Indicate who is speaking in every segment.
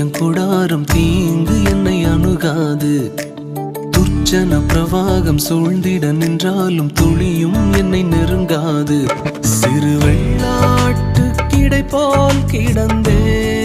Speaker 1: என் குடாரம் தீங்கு என்னை அணுகாது. துர்ச்சன பிரவாகம் சூழ்ந்திட நின்றாலும் துளியும் என்னை நெருங்காது. சிறு வெள்ளாட்டு கிடைப்போல் கிடந்தே.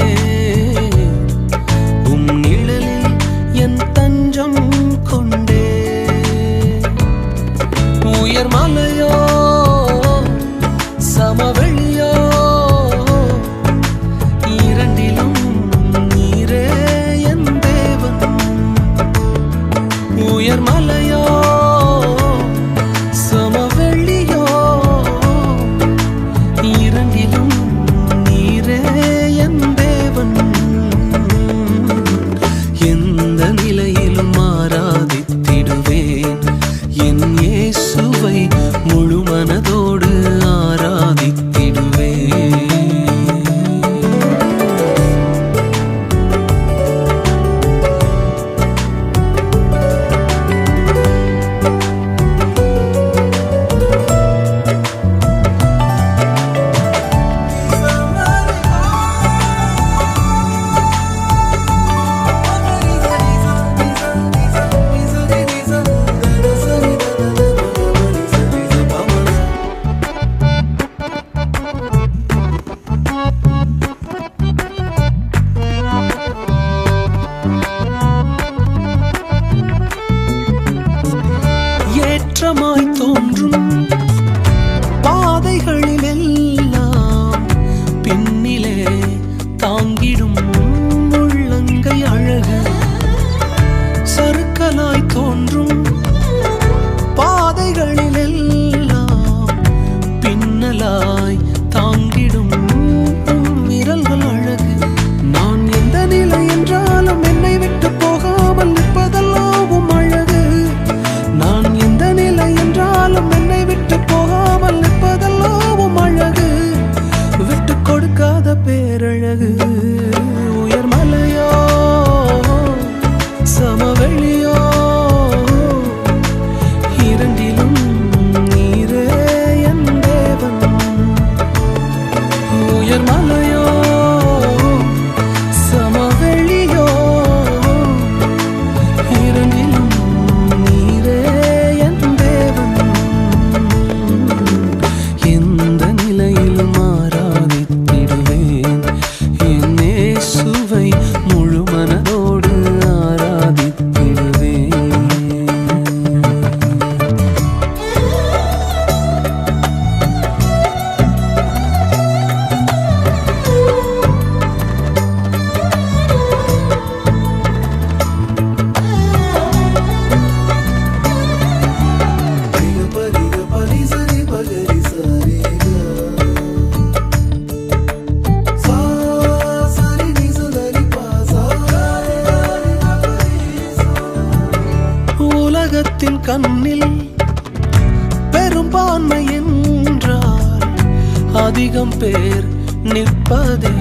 Speaker 1: அதிகம் பேர் நிற்பதே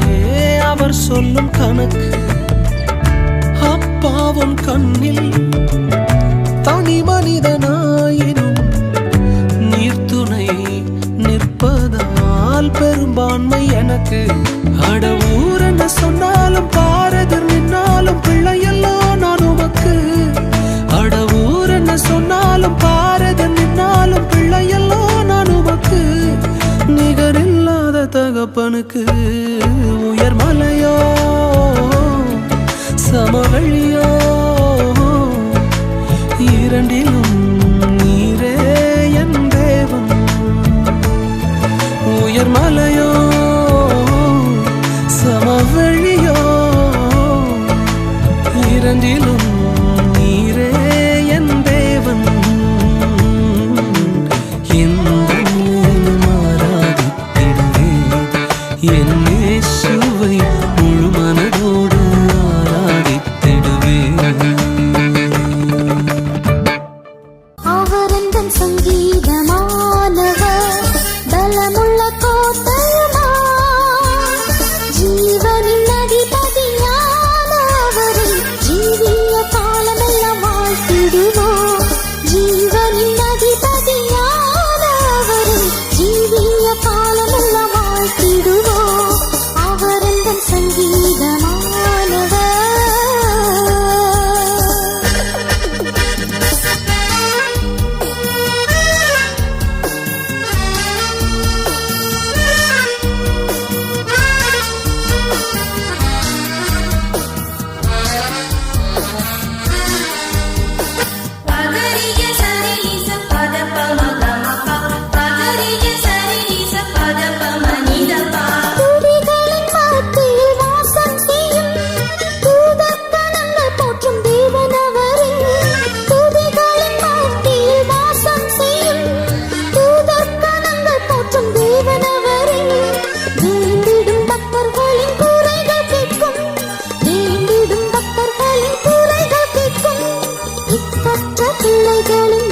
Speaker 1: அவர் சொல்லும் கணக்கு. அப்பாவும் கண்ணில் தனி மனிதனாயினும் நீர்த்துணை நிற்பதால் பெரும்பான்மை எனக்கு. அட ஊர் என்ன சொன்னாலும் பாரதிர் தகப்பனுக்கு உயர் மலையோ சமவழியோ இரண்டிலும் நீரே என் தேவம் உயர் மலையோ சமவழியோ இரண்டிலும்
Speaker 2: பெற்ற பிள்ளைகளின்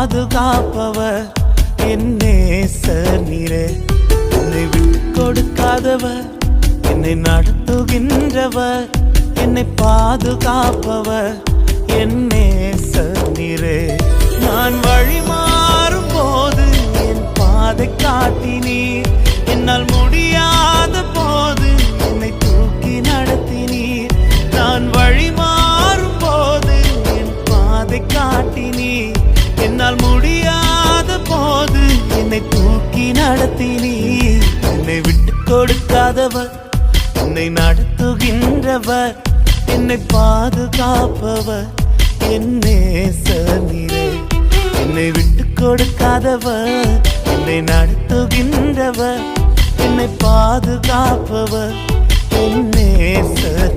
Speaker 2: பாதுகாப்பவர். என் நேசர் நீரே என்னை விட்டு கொடுக்காதவர். என்னை நடத்துகின்றவர். என்னை பாதுகாப்பவர். என்னே நேசர் நீரே நான் வழி மாறும் போது என் பாதை காட்டினீர். என்னால் தூக்கி நடத்தினீர். என்னை விட்டு கொடுக்காதவர் என்னை நடத்துகின்றவர் என்னை பாதுகாப்பவர் என் நேசர் என்னை விட்டு கொடுக்காதவர் என்னை நடத்துகின்றவர் என்னை பாதுகாப்பவர் என்னே நேசர்